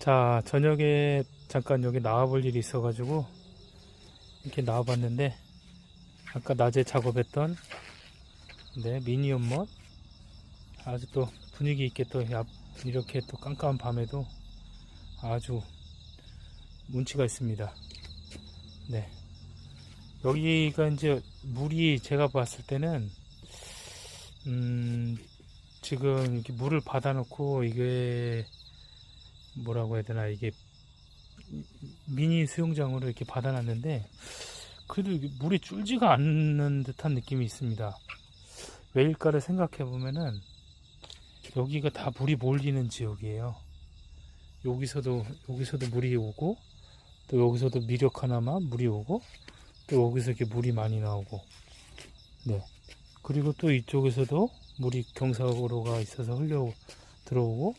자, 저녁에 잠깐 여기 나와볼 일이 있어가지고 이렇게 나와봤는데 아까 낮에 작업했던 네, 미니 연못 아주 또 분위기 있게 또 야- 이렇게 또 깜깜한 밤에도 아주 운치가 있습니다. 네. 여기가 이제 물이 제가 봤을 때는 음 지금 이렇게 물을 받아 놓고 이게 뭐라고 해야 되나 이게 미니 수영장으로 이렇게 받아놨는데 그래도 물이 줄지가 않는 듯한 느낌이 있습니다. 왜일까를 생각해 보면은 여기가 다 물이 몰리는 지역이에요. 여기서도 여기서도 물이 오고 또 여기서도 미력 하나만 물이 오고 또 여기서 이렇게 물이 많이 나오고 네 그리고 또 이쪽에서도 물이 경사로가 있어서 흘려 들어오고